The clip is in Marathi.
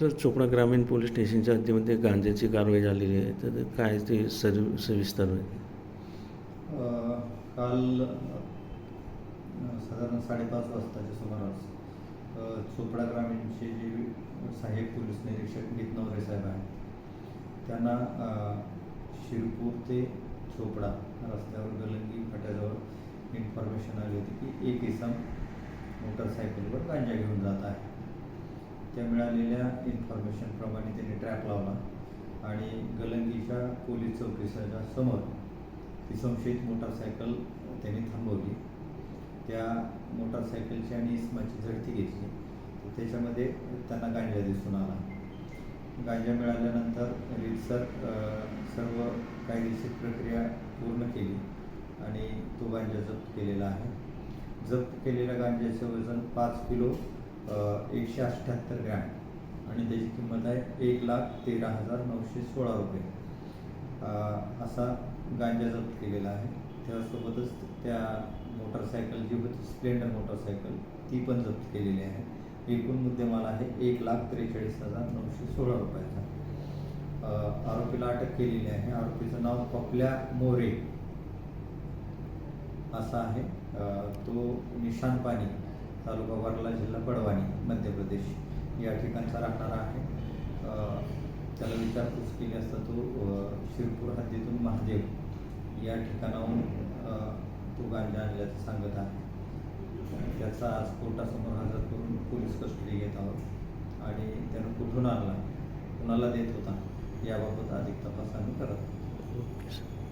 तर चोपडा ग्रामीण पोलीस स्टेशनच्या हद्दीमध्ये गांजेची कारवाई झालेली आहे. तर ते काय ते सर सविस्तर आहे? काल साधारण साडेपाच वाजताच्या सुमारास चोपडा ग्रामीणचे जे सहाय्यक पोलीस निरीक्षक नितनवरे साहेब आहेत त्यांना शिरपूर ते चोपडा रस्त्यावर गलंगी फाट्याजवळ इन्फॉर्मेशन आली होती की एक इसम मोटरसायकलवर गांजा घेऊन जात आहे. त्या मिळालेल्या इन्फॉर्मेशनप्रमाणे त्यांनी ट्रॅप लावला आणि गलंगीच्या पोलीस चौकीच्या समोर ती संशयित मोटारसायकल त्यांनी थांबवली. त्या मोटारसायकलची आणि इस्माची झडती घेतली. तर त्याच्यामध्ये त्यांना गांजा दिसून आला. गांजा मिळाल्यानंतर रितसर सर्व कायदेशीर प्रक्रिया पूर्ण केली आणि तो गांजा जप्त केलेला आहे. जप्त केलेल्या गांजाचं वजन पाच किलो एकशे अठ्ठ्याहत्तर ग्रॅम. आणि त्याची किंमत आहे एक लाख तेरा हजार नऊशे सोळा रुपये. असा गांजा जप्त केलेला आहे. त्यासोबतच त्या मोटरसायकल जी होती स्प्लेंडर मोटरसायकल ती पण जप्त केलेली आहे. एकूण मुद्देमाल आहे एक लाख त्रेचाळीस हजार नऊशे सोळा रुपयाचा. आरोपीला अटक केलेली आहे. आरोपीचं नाव पपल्या मोरे. असा आहे. तो निशान पाणी तालुका वर्ला जिल्हा पडवानी मध्य प्रदेश. या ठिकाणचा राहणारा आहे. त्याला विचारपूस केली असता तो शिरपूर हद्दीतून महादेव या ठिकाणाहून तो गांजा आणल्याचं सांगत आहे. त्याचा आज कोर्टासमोर हजर करून पोलीस कस्टडी घेत आहोत आणि त्यानं कुठून आणला? कुणाला देत होता? याबाबत अधिक तपास आम्ही करत आहोत.